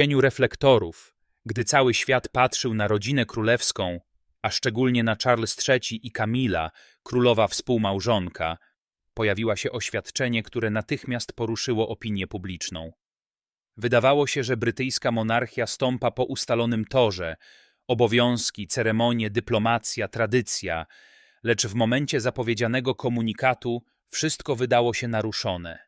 cieniu reflektorów, gdy cały świat patrzył na rodzinę królewską, a szczególnie na Charles III i Camilla, królowa współmałżonka, pojawiło się oświadczenie, które natychmiast poruszyło opinię publiczną. Wydawało się, że brytyjska monarchia stąpa po ustalonym torze, obowiązki, ceremonie, dyplomacja, tradycja, lecz w momencie zapowiedzianego komunikatu wszystko wydało się naruszone.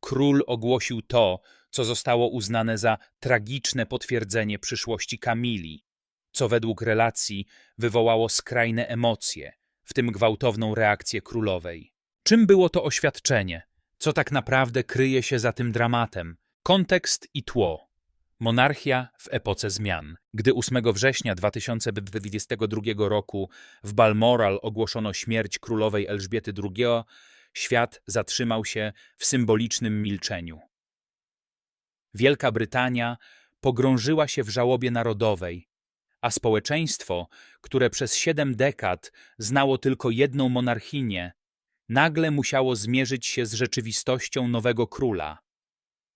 Król ogłosił to, co zostało uznane za tragiczne potwierdzenie przyszłości Kamili, co według relacji wywołało skrajne emocje, w tym gwałtowną reakcję królowej. Czym było to oświadczenie? Co tak naprawdę kryje się za tym dramatem? Kontekst i tło. Monarchia w epoce zmian. Gdy 8 września 2022 roku w Balmoral ogłoszono śmierć królowej Elżbiety II, świat zatrzymał się w symbolicznym milczeniu. Wielka Brytania pogrążyła się w żałobie narodowej, a społeczeństwo, które przez siedem dekad znało tylko jedną monarchinię, nagle musiało zmierzyć się z rzeczywistością nowego króla,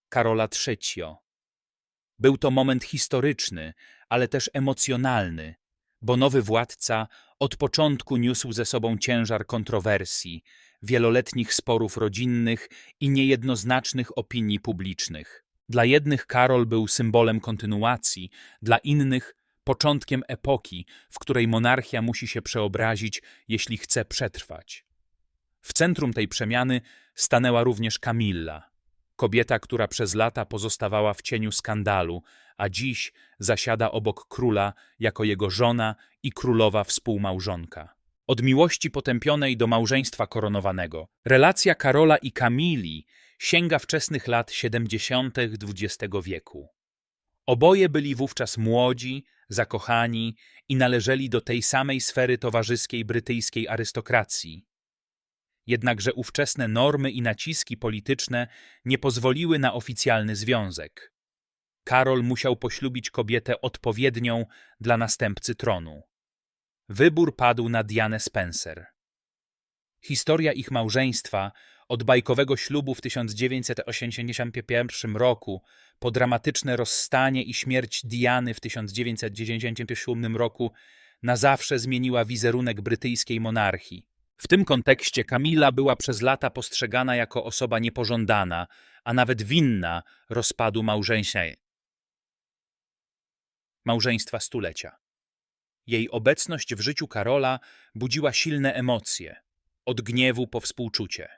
Karola III. Był to moment historyczny, ale też emocjonalny, bo nowy władca od początku niósł ze sobą ciężar kontrowersji, wieloletnich sporów rodzinnych i niejednoznacznych opinii publicznych. Dla jednych Karol był symbolem kontynuacji, dla innych początkiem epoki, w której monarchia musi się przeobrazić, jeśli chce przetrwać. W centrum tej przemiany stanęła również Kamilla, kobieta, która przez lata pozostawała w cieniu skandalu, a dziś zasiada obok króla jako jego żona i królowa współmałżonka. Od miłości potępionej do małżeństwa koronowanego, relacja Karola i Kamili sięga wczesnych lat 70. XX wieku. Oboje byli wówczas młodzi, zakochani i należeli do tej samej sfery towarzyskiej brytyjskiej arystokracji. Jednakże ówczesne normy i naciski polityczne nie pozwoliły na oficjalny związek. Karol musiał poślubić kobietę odpowiednią dla następcy tronu. Wybór padł na Dianę Spencer. Historia ich małżeństwa od bajkowego ślubu w 1981 roku po dramatyczne rozstanie i śmierć Diany w 1997 roku na zawsze zmieniła wizerunek brytyjskiej monarchii. W tym kontekście Kamila była przez lata postrzegana jako osoba niepożądana, a nawet winna rozpadu małżeństwa. Małżeństwa stulecia. Jej obecność w życiu Karola budziła silne emocje, od gniewu po współczucie.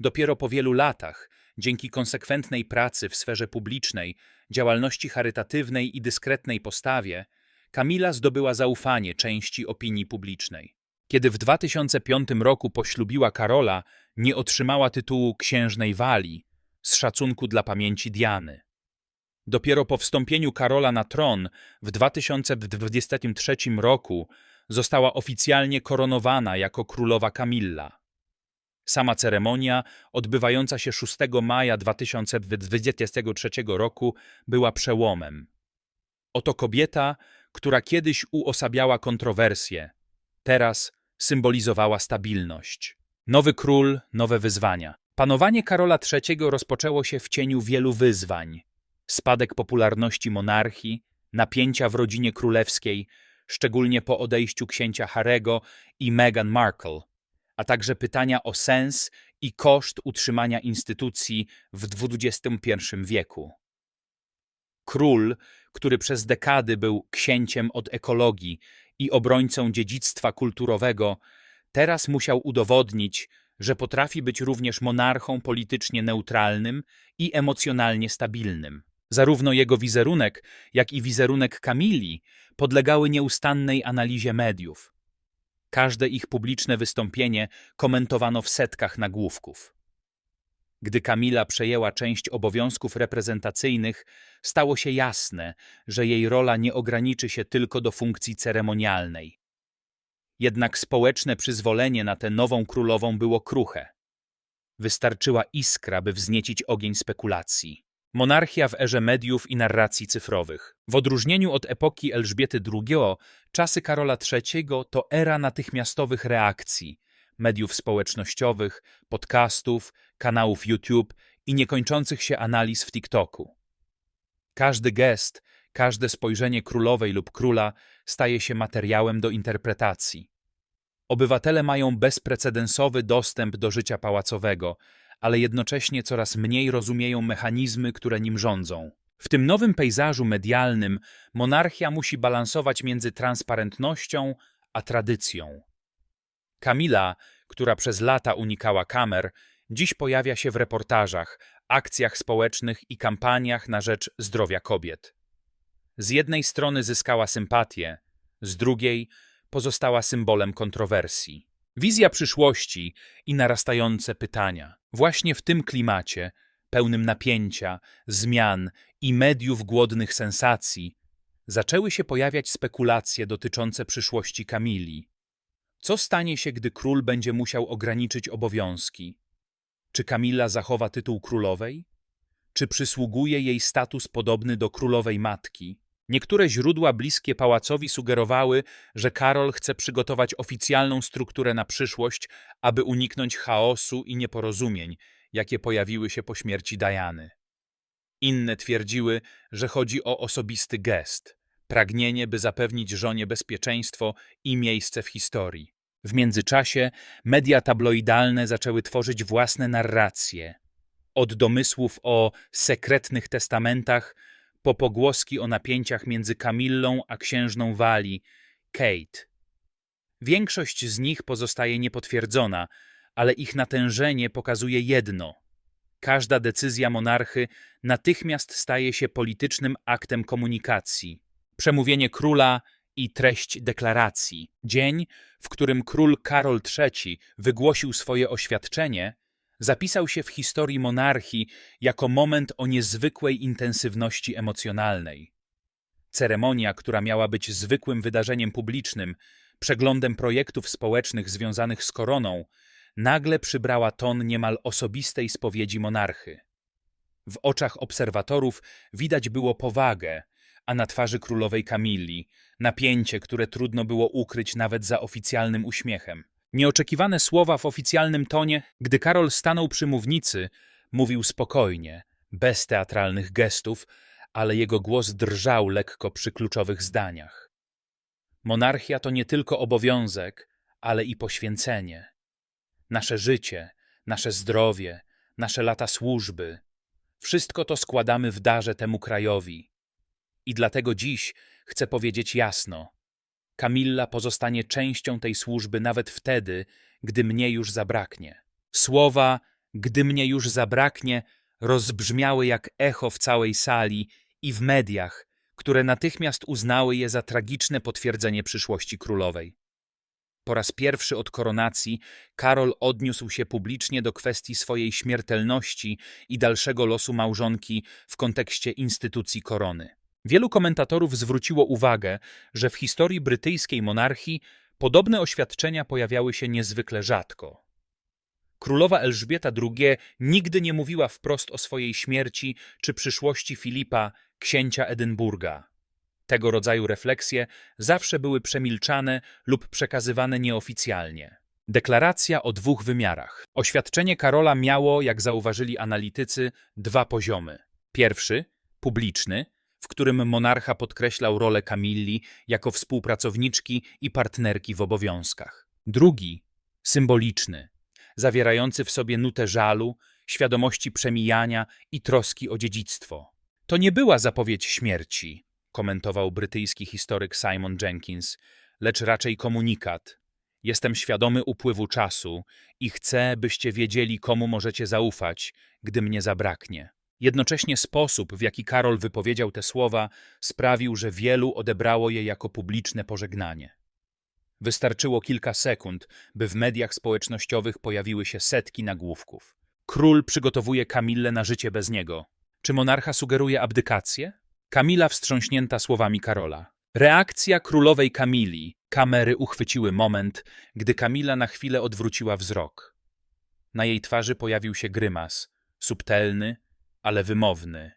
Dopiero po wielu latach, dzięki konsekwentnej pracy w sferze publicznej, działalności charytatywnej i dyskretnej postawie, Kamila zdobyła zaufanie części opinii publicznej. Kiedy w 2005 roku poślubiła Karola, nie otrzymała tytułu księżnej Walii z szacunku dla pamięci Diany. Dopiero po wstąpieniu Karola na tron w 2023 roku została oficjalnie koronowana jako królowa Kamilla. Sama ceremonia, odbywająca się 6 maja 2023 roku, była przełomem. Oto kobieta, która kiedyś uosabiała kontrowersje, teraz symbolizowała stabilność. Nowy król, nowe wyzwania. Panowanie Karola III rozpoczęło się w cieniu wielu wyzwań. Spadek popularności monarchii, napięcia w rodzinie królewskiej, szczególnie po odejściu księcia Harego i Meghan Markle, a także pytania o sens i koszt utrzymania instytucji w XXI wieku. Król, który przez dekady był księciem od ekologii i obrońcą dziedzictwa kulturowego, teraz musiał udowodnić, że potrafi być również monarchą politycznie neutralnym i emocjonalnie stabilnym. Zarówno jego wizerunek, jak i wizerunek Kamili podlegały nieustannej analizie mediów. Każde ich publiczne wystąpienie komentowano w setkach nagłówków. Gdy Kamila przejęła część obowiązków reprezentacyjnych, stało się jasne, że jej rola nie ograniczy się tylko do funkcji ceremonialnej. Jednak społeczne przyzwolenie na tę nową królową było kruche. Wystarczyła iskra, by wzniecić ogień spekulacji. Monarchia w erze mediów i narracji cyfrowych. W odróżnieniu od epoki Elżbiety II, czasy Karola III to era natychmiastowych reakcji, mediów społecznościowych, podcastów, kanałów YouTube i niekończących się analiz w TikToku. Każdy gest, każde spojrzenie królowej lub króla staje się materiałem do interpretacji. Obywatele mają bezprecedensowy dostęp do życia pałacowego, ale jednocześnie coraz mniej rozumieją mechanizmy, które nim rządzą. W tym nowym pejzażu medialnym monarchia musi balansować między transparentnością a tradycją. Kamila, która przez lata unikała kamer, dziś pojawia się w reportażach, akcjach społecznych i kampaniach na rzecz zdrowia kobiet. Z jednej strony zyskała sympatię, z drugiej pozostała symbolem kontrowersji. Wizja przyszłości i narastające pytania. Właśnie w tym klimacie, pełnym napięcia, zmian i mediów głodnych sensacji, zaczęły się pojawiać spekulacje dotyczące przyszłości Kamili. Co stanie się, gdy król będzie musiał ograniczyć obowiązki? Czy Kamila zachowa tytuł królowej? Czy przysługuje jej status podobny do królowej matki? Niektóre źródła bliskie pałacowi sugerowały, że Karol chce przygotować oficjalną strukturę na przyszłość, aby uniknąć chaosu i nieporozumień, jakie pojawiły się po śmierci Diany. Inne twierdziły, że chodzi o osobisty gest, pragnienie, by zapewnić żonie bezpieczeństwo i miejsce w historii. W międzyczasie media tabloidalne zaczęły tworzyć własne narracje. Od domysłów o sekretnych testamentach po pogłoski o napięciach między Kamillą a księżną Walii, Kate. Większość z nich pozostaje niepotwierdzona, ale ich natężenie pokazuje jedno. Każda decyzja monarchy natychmiast staje się politycznym aktem komunikacji. Przemówienie króla i treść deklaracji. Dzień, w którym król Karol III wygłosił swoje oświadczenie, zapisał się w historii monarchii jako moment o niezwykłej intensywności emocjonalnej. Ceremonia, która miała być zwykłym wydarzeniem publicznym, przeglądem projektów społecznych związanych z koroną, nagle przybrała ton niemal osobistej spowiedzi monarchy. W oczach obserwatorów widać było powagę, a na twarzy królowej Kamilli napięcie, które trudno było ukryć nawet za oficjalnym uśmiechem. Nieoczekiwane słowa w oficjalnym tonie, gdy Karol stanął przy mównicy, mówił spokojnie, bez teatralnych gestów, ale jego głos drżał lekko przy kluczowych zdaniach. Monarchia to nie tylko obowiązek, ale i poświęcenie. Nasze życie, nasze zdrowie, nasze lata służby wszystko to składamy w darze temu krajowi. I dlatego dziś chcę powiedzieć jasno: Kamilla pozostanie częścią tej służby nawet wtedy, gdy mnie już zabraknie. Słowa, gdy mnie już zabraknie, rozbrzmiały jak echo w całej sali i w mediach, które natychmiast uznały je za tragiczne potwierdzenie przyszłości królowej. Po raz pierwszy od koronacji Karol odniósł się publicznie do kwestii swojej śmiertelności i dalszego losu małżonki w kontekście instytucji korony. Wielu komentatorów zwróciło uwagę, że w historii brytyjskiej monarchii podobne oświadczenia pojawiały się niezwykle rzadko. Królowa Elżbieta II nigdy nie mówiła wprost o swojej śmierci czy przyszłości Filipa, księcia Edynburga. Tego rodzaju refleksje zawsze były przemilczane lub przekazywane nieoficjalnie. Deklaracja o dwóch wymiarach. Oświadczenie Karola miało, jak zauważyli analitycy, dwa poziomy. Pierwszy, publiczny, w którym monarcha podkreślał rolę Kamilli jako współpracowniczki i partnerki w obowiązkach. Drugi, symboliczny, zawierający w sobie nutę żalu, świadomości przemijania i troski o dziedzictwo. To nie była zapowiedź śmierci, komentował brytyjski historyk Simon Jenkins, lecz raczej komunikat. Jestem świadomy upływu czasu i chcę, byście wiedzieli, komu możecie zaufać, gdy mnie zabraknie. Jednocześnie sposób, w jaki Karol wypowiedział te słowa, sprawił, że wielu odebrało je jako publiczne pożegnanie. Wystarczyło kilka sekund, by w mediach społecznościowych pojawiły się setki nagłówków. Król przygotowuje Kamillę na życie bez niego. Czy monarcha sugeruje abdykację? Kamila wstrząśnięta słowami Karola. Reakcja królowej Kamili. Kamery uchwyciły moment, gdy Kamila na chwilę odwróciła wzrok. Na jej twarzy pojawił się grymas, subtelny, ale wymowny.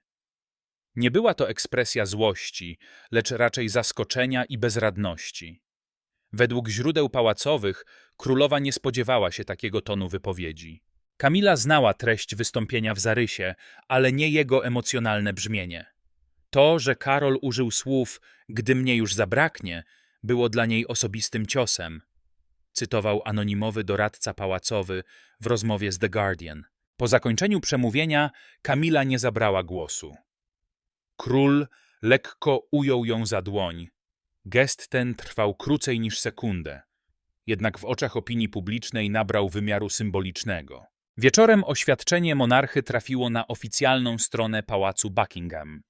Nie była to ekspresja złości, lecz raczej zaskoczenia i bezradności. Według źródeł pałacowych królowa nie spodziewała się takiego tonu wypowiedzi. Kamila znała treść wystąpienia w zarysie, ale nie jego emocjonalne brzmienie. To, że Karol użył słów gdy mnie już zabraknie, było dla niej osobistym ciosem. Cytował anonimowy doradca pałacowy w rozmowie z The Guardian. Po zakończeniu przemówienia Kamila nie zabrała głosu. Król lekko ujął ją za dłoń. Gest ten trwał krócej niż sekundę, jednak w oczach opinii publicznej nabrał wymiaru symbolicznego. Wieczorem oświadczenie monarchy trafiło na oficjalną stronę pałacu Buckingham.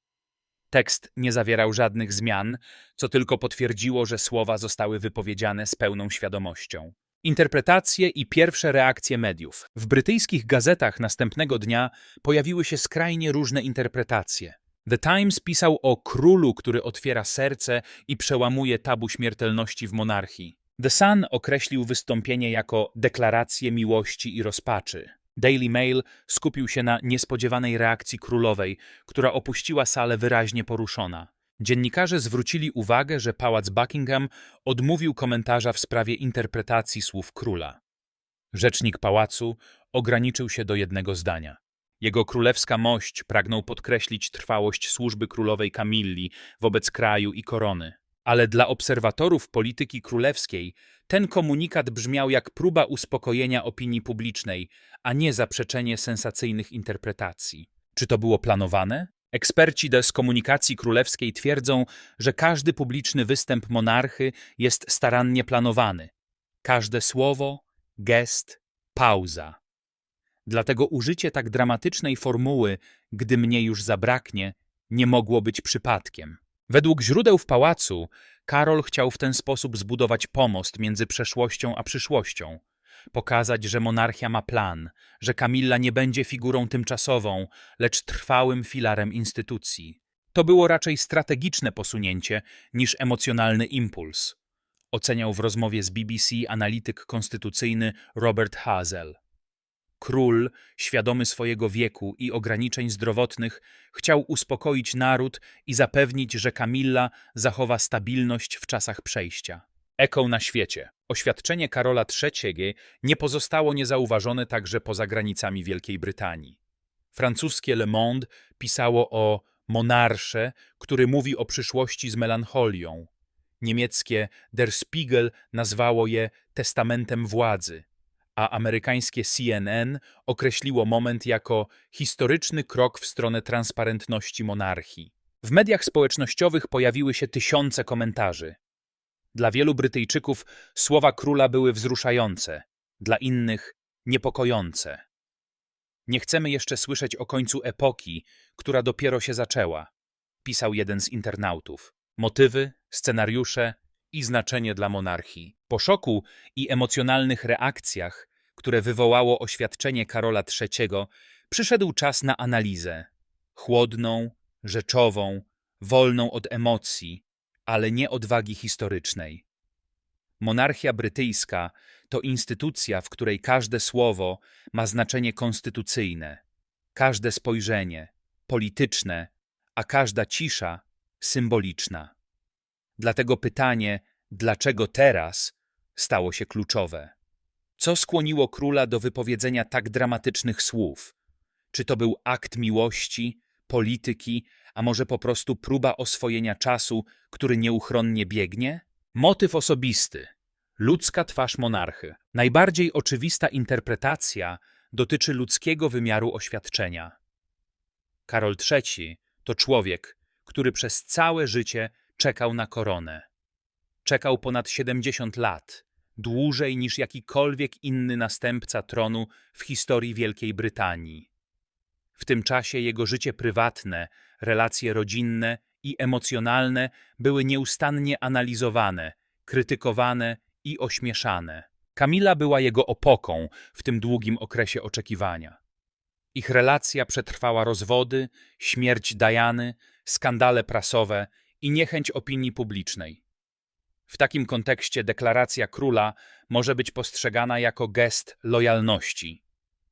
Tekst nie zawierał żadnych zmian, co tylko potwierdziło, że słowa zostały wypowiedziane z pełną świadomością. Interpretacje i pierwsze reakcje mediów. W brytyjskich gazetach następnego dnia pojawiły się skrajnie różne interpretacje. The Times pisał o królu, który otwiera serce i przełamuje tabu śmiertelności w monarchii. The Sun określił wystąpienie jako deklarację miłości i rozpaczy. Daily Mail skupił się na niespodziewanej reakcji królowej, która opuściła salę wyraźnie poruszona. Dziennikarze zwrócili uwagę, że pałac Buckingham odmówił komentarza w sprawie interpretacji słów króla. Rzecznik pałacu ograniczył się do jednego zdania. Jego królewska mość pragnął podkreślić trwałość służby królowej Kamilli wobec kraju i korony. Ale dla obserwatorów polityki królewskiej ten komunikat brzmiał jak próba uspokojenia opinii publicznej, a nie zaprzeczenie sensacyjnych interpretacji. Czy to było planowane? Eksperci des komunikacji królewskiej twierdzą, że każdy publiczny występ monarchy jest starannie planowany. Każde słowo, gest, pauza. Dlatego użycie tak dramatycznej formuły, gdy mnie już zabraknie, nie mogło być przypadkiem. Według źródeł w pałacu, Karol chciał w ten sposób zbudować pomost między przeszłością a przyszłością. Pokazać, że monarchia ma plan, że Kamilla nie będzie figurą tymczasową, lecz trwałym filarem instytucji. To było raczej strategiczne posunięcie niż emocjonalny impuls. Oceniał w rozmowie z BBC analityk konstytucyjny Robert Hazel. Król, świadomy swojego wieku i ograniczeń zdrowotnych, chciał uspokoić naród i zapewnić, że Kamilla zachowa stabilność w czasach przejścia. Eką na świecie. Oświadczenie Karola III nie pozostało niezauważone także poza granicami Wielkiej Brytanii. Francuskie Le Monde pisało o monarsze, który mówi o przyszłości z melancholią. Niemieckie Der Spiegel nazwało je testamentem władzy a amerykańskie CNN określiło moment jako historyczny krok w stronę transparentności monarchii. W mediach społecznościowych pojawiły się tysiące komentarzy. Dla wielu Brytyjczyków słowa króla były wzruszające, dla innych niepokojące. Nie chcemy jeszcze słyszeć o końcu epoki, która dopiero się zaczęła, pisał jeden z internautów. Motywy, scenariusze i znaczenie dla monarchii. Po szoku i emocjonalnych reakcjach, które wywołało oświadczenie Karola III, przyszedł czas na analizę. Chłodną, rzeczową, wolną od emocji, ale nie odwagi historycznej. Monarchia brytyjska to instytucja, w której każde słowo ma znaczenie konstytucyjne, każde spojrzenie polityczne, a każda cisza symboliczna. Dlatego pytanie, dlaczego teraz, stało się kluczowe. Co skłoniło króla do wypowiedzenia tak dramatycznych słów? Czy to był akt miłości, polityki, a może po prostu próba oswojenia czasu, który nieuchronnie biegnie? Motyw osobisty. Ludzka twarz monarchy. Najbardziej oczywista interpretacja dotyczy ludzkiego wymiaru oświadczenia. Karol III to człowiek, który przez całe życie czekał na koronę. Czekał ponad 70 lat, dłużej niż jakikolwiek inny następca tronu w historii Wielkiej Brytanii. W tym czasie jego życie prywatne, relacje rodzinne i emocjonalne były nieustannie analizowane, krytykowane i ośmieszane. Kamila była jego opoką w tym długim okresie oczekiwania. Ich relacja przetrwała rozwody, śmierć Dajany, skandale prasowe i niechęć opinii publicznej. W takim kontekście deklaracja króla może być postrzegana jako gest lojalności,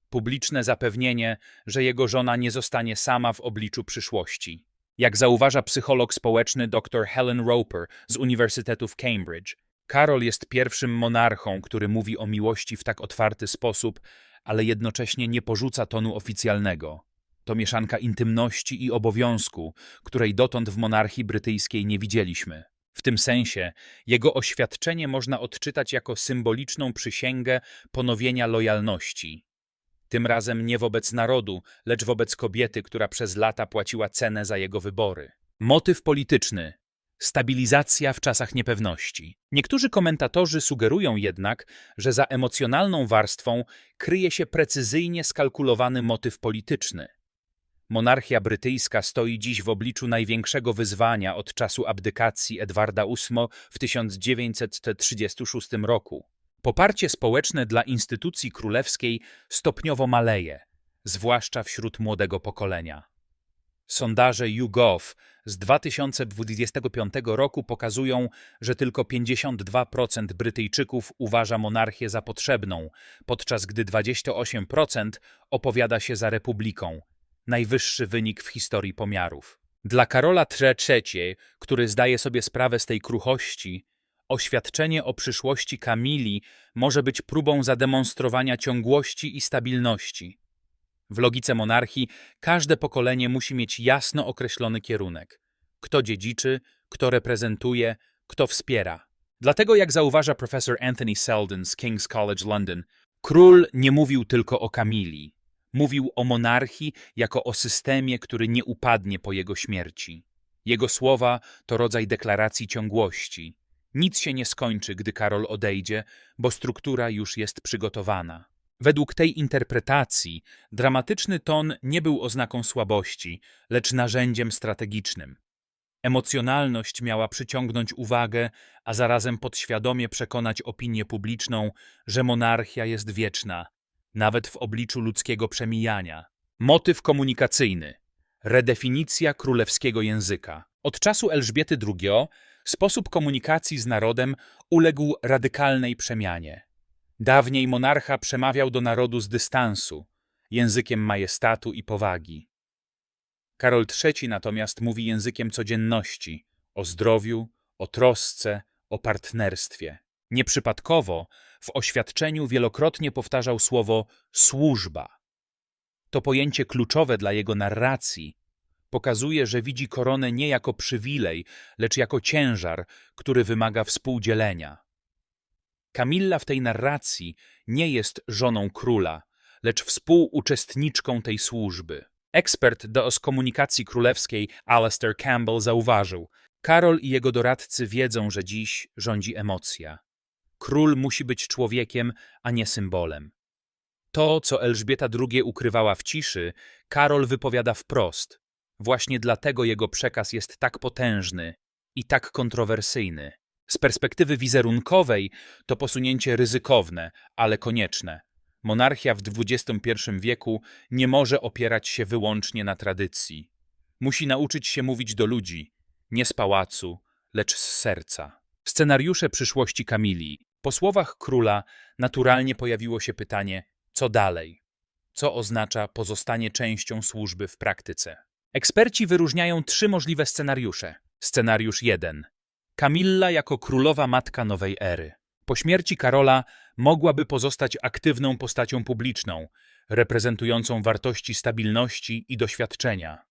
publiczne zapewnienie, że jego żona nie zostanie sama w obliczu przyszłości. Jak zauważa psycholog społeczny dr Helen Roper z Uniwersytetu w Cambridge, Karol jest pierwszym monarchą, który mówi o miłości w tak otwarty sposób, ale jednocześnie nie porzuca tonu oficjalnego. To mieszanka intymności i obowiązku, której dotąd w monarchii brytyjskiej nie widzieliśmy. W tym sensie jego oświadczenie można odczytać jako symboliczną przysięgę ponowienia lojalności. Tym razem nie wobec narodu, lecz wobec kobiety, która przez lata płaciła cenę za jego wybory. Motyw polityczny. Stabilizacja w czasach niepewności. Niektórzy komentatorzy sugerują jednak, że za emocjonalną warstwą kryje się precyzyjnie skalkulowany motyw polityczny. Monarchia brytyjska stoi dziś w obliczu największego wyzwania od czasu abdykacji Edwarda VIII w 1936 roku. Poparcie społeczne dla instytucji królewskiej stopniowo maleje, zwłaszcza wśród młodego pokolenia. Sondaże YouGov z 2025 roku pokazują, że tylko 52% Brytyjczyków uważa monarchię za potrzebną, podczas gdy 28% opowiada się za republiką, najwyższy wynik w historii pomiarów. Dla Karola III, który zdaje sobie sprawę z tej kruchości, oświadczenie o przyszłości Kamili może być próbą zademonstrowania ciągłości i stabilności. W logice monarchii każde pokolenie musi mieć jasno określony kierunek. Kto dziedziczy, kto reprezentuje, kto wspiera. Dlatego, jak zauważa profesor Anthony Selden z King's College London, król nie mówił tylko o Kamili. Mówił o monarchii jako o systemie, który nie upadnie po jego śmierci. Jego słowa to rodzaj deklaracji ciągłości. Nic się nie skończy, gdy Karol odejdzie, bo struktura już jest przygotowana. Według tej interpretacji dramatyczny ton nie był oznaką słabości, lecz narzędziem strategicznym. Emocjonalność miała przyciągnąć uwagę, a zarazem podświadomie przekonać opinię publiczną, że monarchia jest wieczna, nawet w obliczu ludzkiego przemijania. Motyw komunikacyjny. Redefinicja królewskiego języka. Od czasu Elżbiety II sposób komunikacji z narodem uległ radykalnej przemianie. Dawniej monarcha przemawiał do narodu z dystansu, językiem majestatu i powagi. Karol III natomiast mówi językiem codzienności, o zdrowiu, o trosce, o partnerstwie. Nieprzypadkowo w oświadczeniu wielokrotnie powtarzał słowo służba. To pojęcie kluczowe dla jego narracji pokazuje, że widzi koronę nie jako przywilej, lecz jako ciężar, który wymaga współdzielenia. Kamilla w tej narracji nie jest żoną króla, lecz współuczestniczką tej służby. Ekspert do komunikacji królewskiej Alastair Campbell zauważył, Karol i jego doradcy wiedzą, że dziś rządzi emocja. Król musi być człowiekiem, a nie symbolem. To, co Elżbieta II ukrywała w ciszy, Karol wypowiada wprost. Właśnie dlatego jego przekaz jest tak potężny i tak kontrowersyjny. Z perspektywy wizerunkowej to posunięcie ryzykowne, ale konieczne. Monarchia w XXI wieku nie może opierać się wyłącznie na tradycji. Musi nauczyć się mówić do ludzi, nie z pałacu, lecz z serca. Scenariusze przyszłości Kamili. Po słowach króla naturalnie pojawiło się pytanie, co dalej? Co oznacza pozostanie częścią służby w praktyce? Eksperci wyróżniają trzy możliwe scenariusze. Scenariusz 1. Kamilla jako królowa matka nowej ery. Po śmierci Karola mogłaby pozostać aktywną postacią publiczną, reprezentującą wartości stabilności i doświadczenia.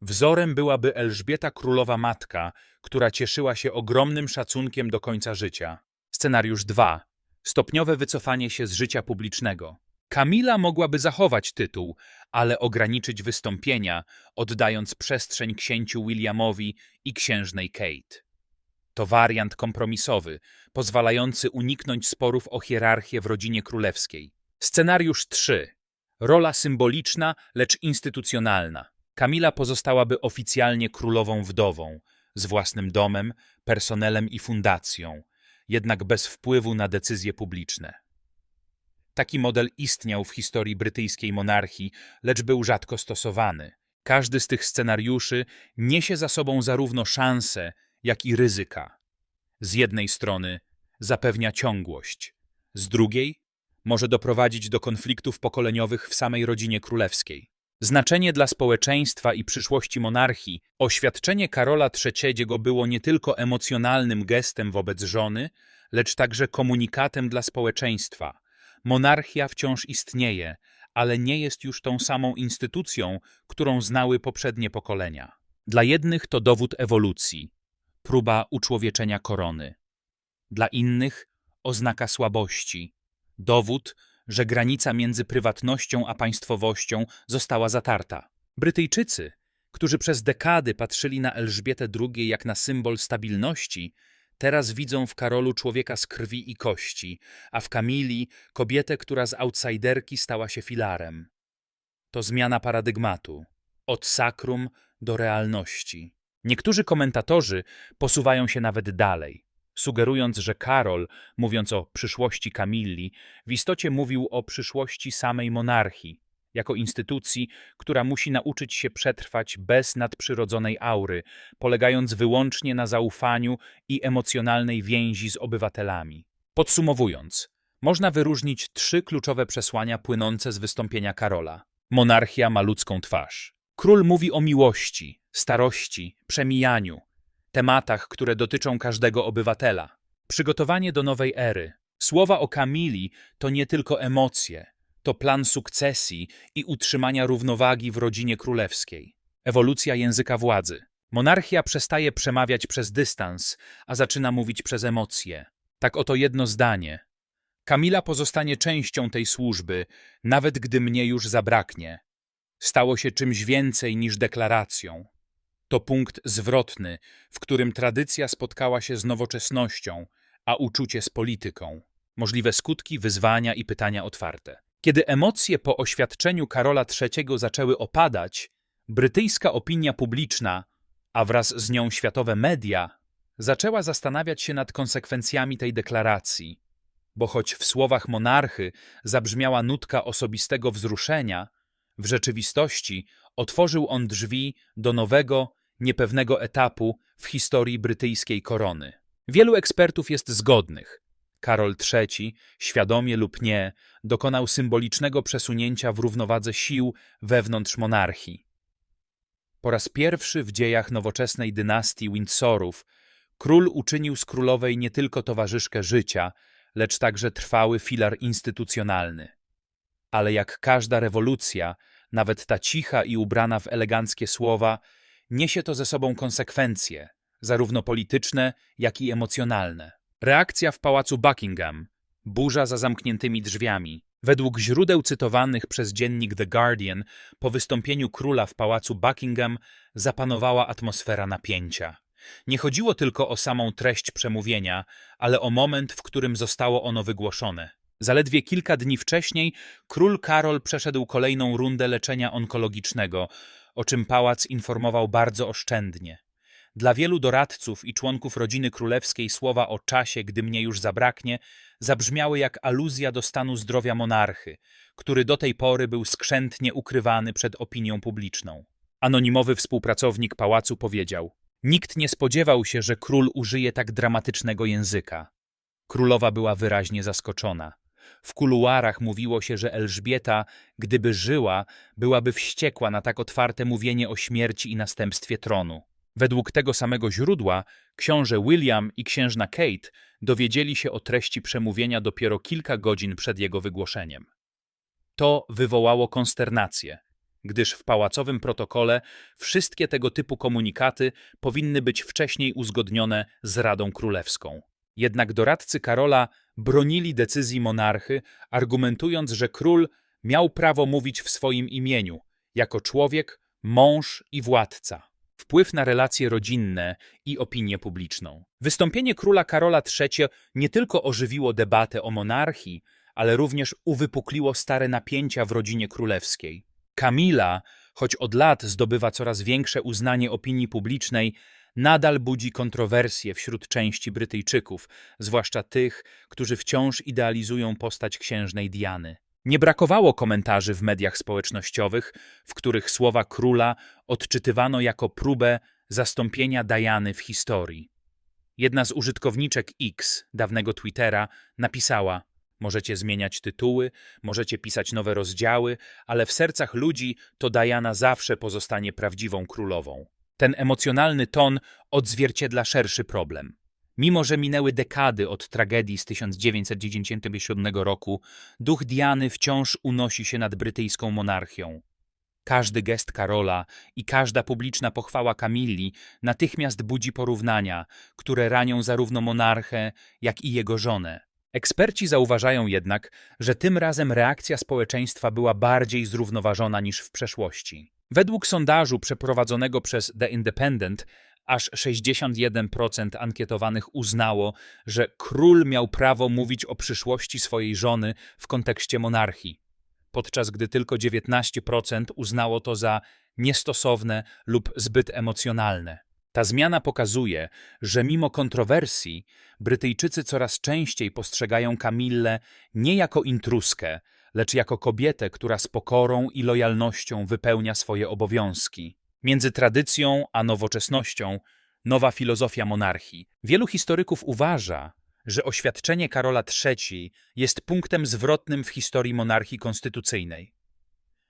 Wzorem byłaby Elżbieta Królowa Matka, która cieszyła się ogromnym szacunkiem do końca życia. Scenariusz 2. Stopniowe wycofanie się z życia publicznego. Kamila mogłaby zachować tytuł, ale ograniczyć wystąpienia, oddając przestrzeń księciu Williamowi i księżnej Kate. To wariant kompromisowy, pozwalający uniknąć sporów o hierarchię w rodzinie królewskiej. Scenariusz 3. Rola symboliczna, lecz instytucjonalna. Kamila pozostałaby oficjalnie królową wdową, z własnym domem, personelem i fundacją, jednak bez wpływu na decyzje publiczne. Taki model istniał w historii brytyjskiej monarchii, lecz był rzadko stosowany. Każdy z tych scenariuszy niesie za sobą zarówno szanse, jak i ryzyka. Z jednej strony zapewnia ciągłość, z drugiej może doprowadzić do konfliktów pokoleniowych w samej rodzinie królewskiej. Znaczenie dla społeczeństwa i przyszłości monarchii, oświadczenie Karola III było nie tylko emocjonalnym gestem wobec żony, lecz także komunikatem dla społeczeństwa. Monarchia wciąż istnieje, ale nie jest już tą samą instytucją, którą znały poprzednie pokolenia. Dla jednych to dowód ewolucji, próba uczłowieczenia korony. Dla innych oznaka słabości, dowód, że granica między prywatnością a państwowością została zatarta. Brytyjczycy, którzy przez dekady patrzyli na Elżbietę II jak na symbol stabilności, teraz widzą w Karolu człowieka z krwi i kości, a w Kamili kobietę, która z outsiderki stała się filarem. To zmiana paradygmatu, od sakrum do realności. Niektórzy komentatorzy posuwają się nawet dalej, sugerując, że Karol, mówiąc o przyszłości Kamilli, w istocie mówił o przyszłości samej monarchii, jako instytucji, która musi nauczyć się przetrwać bez nadprzyrodzonej aury, polegając wyłącznie na zaufaniu i emocjonalnej więzi z obywatelami. Podsumowując, można wyróżnić trzy kluczowe przesłania płynące z wystąpienia Karola. Monarchia ma ludzką twarz. Król mówi o miłości, starości, przemijaniu, tematach, które dotyczą każdego obywatela. Przygotowanie do nowej ery. Słowa o Kamili to nie tylko emocje, to plan sukcesji i utrzymania równowagi w rodzinie królewskiej. Ewolucja języka władzy. Monarchia przestaje przemawiać przez dystans, a zaczyna mówić przez emocje. Tak oto jedno zdanie. Kamila pozostanie częścią tej służby, nawet gdy mnie już zabraknie. Stało się czymś więcej niż deklaracją. To punkt zwrotny, w którym tradycja spotkała się z nowoczesnością, a uczucie z polityką. Możliwe skutki, wyzwania i pytania otwarte. Kiedy emocje po oświadczeniu Karola III zaczęły opadać, brytyjska opinia publiczna, a wraz z nią światowe media, zaczęła zastanawiać się nad konsekwencjami tej deklaracji, bo choć w słowach monarchy zabrzmiała nutka osobistego wzruszenia, w rzeczywistości otworzył on drzwi do nowego, niepewnego etapu w historii brytyjskiej korony. Wielu ekspertów jest zgodnych, Karol III, świadomie lub nie, dokonał symbolicznego przesunięcia w równowadze sił wewnątrz monarchii. Po raz pierwszy w dziejach nowoczesnej dynastii Windsorów król uczynił z królowej nie tylko towarzyszkę życia, lecz także trwały filar instytucjonalny. Ale jak każda rewolucja, nawet ta cicha i ubrana w eleganckie słowa, niesie to ze sobą konsekwencje, zarówno polityczne, jak i emocjonalne. Reakcja w pałacu Buckingham. Burza za zamkniętymi drzwiami. Według źródeł cytowanych przez dziennik The Guardian, po wystąpieniu króla w pałacu Buckingham zapanowała atmosfera napięcia. Nie chodziło tylko o samą treść przemówienia, ale o moment, w którym zostało ono wygłoszone. Zaledwie kilka dni wcześniej król Karol przeszedł kolejną rundę leczenia onkologicznego, o czym pałac informował bardzo oszczędnie. Dla wielu doradców i członków rodziny królewskiej słowa o czasie, gdy mnie już zabraknie, zabrzmiały jak aluzja do stanu zdrowia monarchy, który do tej pory był skrzętnie ukrywany przed opinią publiczną. Anonimowy współpracownik pałacu powiedział: Nikt nie spodziewał się, że król użyje tak dramatycznego języka. Królowa była wyraźnie zaskoczona. W kuluarach mówiło się, że Elżbieta, gdyby żyła, byłaby wściekła na tak otwarte mówienie o śmierci i następstwie tronu. Według tego samego źródła książę William i księżna Kate dowiedzieli się o treści przemówienia dopiero kilka godzin przed jego wygłoszeniem. To wywołało konsternację, gdyż w pałacowym protokole wszystkie tego typu komunikaty powinny być wcześniej uzgodnione z Radą Królewską. Jednak doradcy Karola bronili decyzji monarchy, argumentując, że król miał prawo mówić w swoim imieniu, jako człowiek, mąż i władca wpływ na relacje rodzinne i opinię publiczną. Wystąpienie króla Karola III nie tylko ożywiło debatę o monarchii, ale również uwypukliło stare napięcia w rodzinie królewskiej. Kamila, choć od lat zdobywa coraz większe uznanie opinii publicznej, nadal budzi kontrowersje wśród części Brytyjczyków, zwłaszcza tych, którzy wciąż idealizują postać księżnej Diany. Nie brakowało komentarzy w mediach społecznościowych, w których słowa króla odczytywano jako próbę zastąpienia Diany w historii. Jedna z użytkowniczek X, dawnego Twittera, napisała: Możecie zmieniać tytuły, możecie pisać nowe rozdziały, ale w sercach ludzi to Diana zawsze pozostanie prawdziwą królową. Ten emocjonalny ton odzwierciedla szerszy problem. Mimo, że minęły dekady od tragedii z 1997 roku, duch Diany wciąż unosi się nad brytyjską monarchią. Każdy gest Karola i każda publiczna pochwała Kamilli natychmiast budzi porównania, które ranią zarówno monarchę, jak i jego żonę. Eksperci zauważają jednak, że tym razem reakcja społeczeństwa była bardziej zrównoważona niż w przeszłości. Według sondażu przeprowadzonego przez The Independent, aż 61% ankietowanych uznało, że król miał prawo mówić o przyszłości swojej żony w kontekście monarchii, podczas gdy tylko 19% uznało to za niestosowne lub zbyt emocjonalne. Ta zmiana pokazuje, że mimo kontrowersji, Brytyjczycy coraz częściej postrzegają Kamillę nie jako intruskę, lecz jako kobietę, która z pokorą i lojalnością wypełnia swoje obowiązki. Między tradycją a nowoczesnością nowa filozofia monarchii. Wielu historyków uważa, że oświadczenie Karola III jest punktem zwrotnym w historii monarchii konstytucyjnej.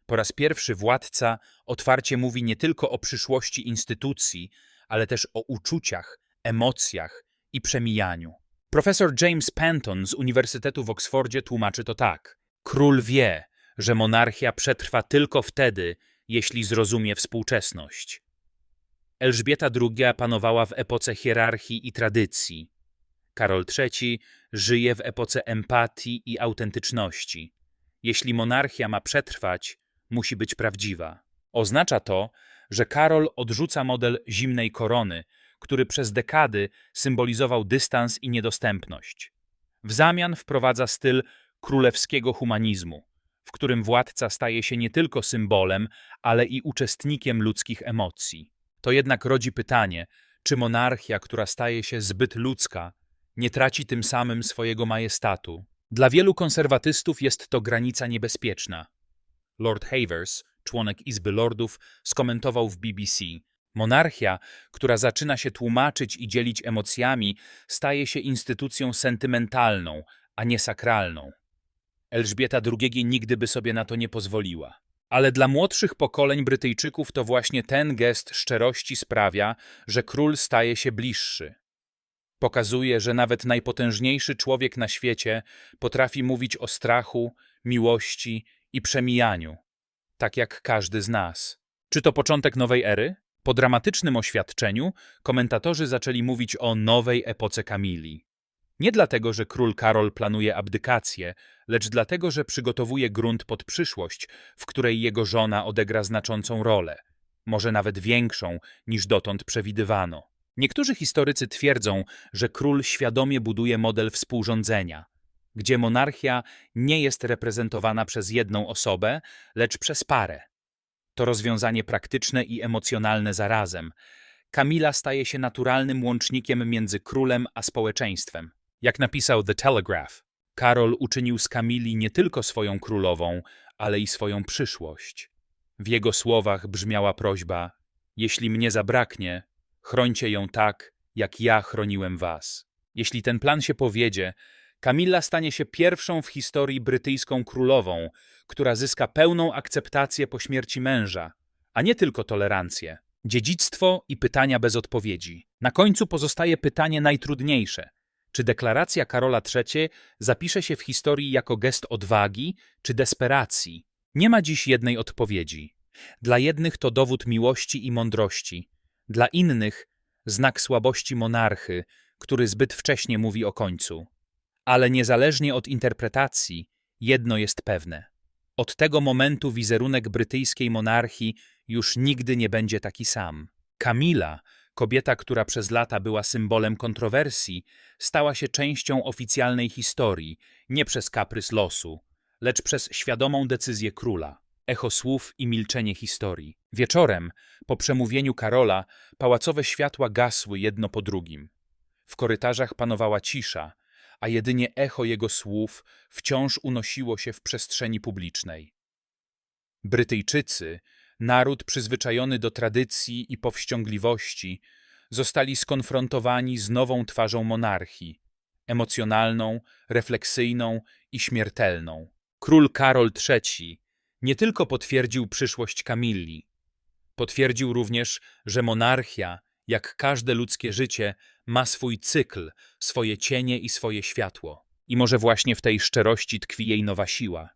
Po raz pierwszy władca otwarcie mówi nie tylko o przyszłości instytucji, ale też o uczuciach, emocjach i przemijaniu. Profesor James Panton z Uniwersytetu w Oksfordzie tłumaczy to tak. Król wie, że monarchia przetrwa tylko wtedy, jeśli zrozumie współczesność. Elżbieta II panowała w epoce hierarchii i tradycji. Karol III żyje w epoce empatii i autentyczności. Jeśli monarchia ma przetrwać, musi być prawdziwa. Oznacza to, że Karol odrzuca model zimnej korony, który przez dekady symbolizował dystans i niedostępność. W zamian wprowadza styl królewskiego humanizmu, w którym władca staje się nie tylko symbolem, ale i uczestnikiem ludzkich emocji. To jednak rodzi pytanie, czy monarchia, która staje się zbyt ludzka, nie traci tym samym swojego majestatu. Dla wielu konserwatystów jest to granica niebezpieczna. Lord Havers, członek Izby Lordów, skomentował w BBC: Monarchia, która zaczyna się tłumaczyć i dzielić emocjami, staje się instytucją sentymentalną, a nie sakralną. Elżbieta II nigdy by sobie na to nie pozwoliła. Ale dla młodszych pokoleń Brytyjczyków to właśnie ten gest szczerości sprawia, że król staje się bliższy. Pokazuje, że nawet najpotężniejszy człowiek na świecie potrafi mówić o strachu, miłości i przemijaniu, tak jak każdy z nas. Czy to początek nowej ery? Po dramatycznym oświadczeniu komentatorzy zaczęli mówić o nowej epoce Kamili. Nie dlatego, że król Karol planuje abdykację, lecz dlatego, że przygotowuje grunt pod przyszłość, w której jego żona odegra znaczącą rolę, może nawet większą niż dotąd przewidywano. Niektórzy historycy twierdzą, że król świadomie buduje model współrządzenia, gdzie monarchia nie jest reprezentowana przez jedną osobę, lecz przez parę. To rozwiązanie praktyczne i emocjonalne zarazem. Kamila staje się naturalnym łącznikiem między królem a społeczeństwem. Jak napisał The Telegraph, Karol uczynił z Kamili nie tylko swoją królową, ale i swoją przyszłość. W jego słowach brzmiała prośba: Jeśli mnie zabraknie, chrońcie ją tak, jak ja chroniłem was. Jeśli ten plan się powiedzie, Kamilla stanie się pierwszą w historii brytyjską królową, która zyska pełną akceptację po śmierci męża, a nie tylko tolerancję. Dziedzictwo i pytania bez odpowiedzi. Na końcu pozostaje pytanie najtrudniejsze – czy deklaracja Karola III zapisze się w historii jako gest odwagi czy desperacji? Nie ma dziś jednej odpowiedzi. Dla jednych to dowód miłości i mądrości, dla innych znak słabości monarchy, który zbyt wcześnie mówi o końcu. Ale niezależnie od interpretacji, jedno jest pewne. Od tego momentu wizerunek brytyjskiej monarchii już nigdy nie będzie taki sam. Kamila, Kobieta, która przez lata była symbolem kontrowersji, stała się częścią oficjalnej historii, nie przez kaprys losu, lecz przez świadomą decyzję króla, echo słów i milczenie historii. Wieczorem, po przemówieniu Karola, pałacowe światła gasły jedno po drugim. W korytarzach panowała cisza, a jedynie echo jego słów wciąż unosiło się w przestrzeni publicznej. Brytyjczycy, naród przyzwyczajony do tradycji i powściągliwości, zostali skonfrontowani z nową twarzą monarchii emocjonalną, refleksyjną i śmiertelną. Król Karol III nie tylko potwierdził przyszłość Kamilli, potwierdził również, że monarchia jak każde ludzkie życie, ma swój cykl, swoje cienie i swoje światło. I może właśnie w tej szczerości tkwi jej nowa siła.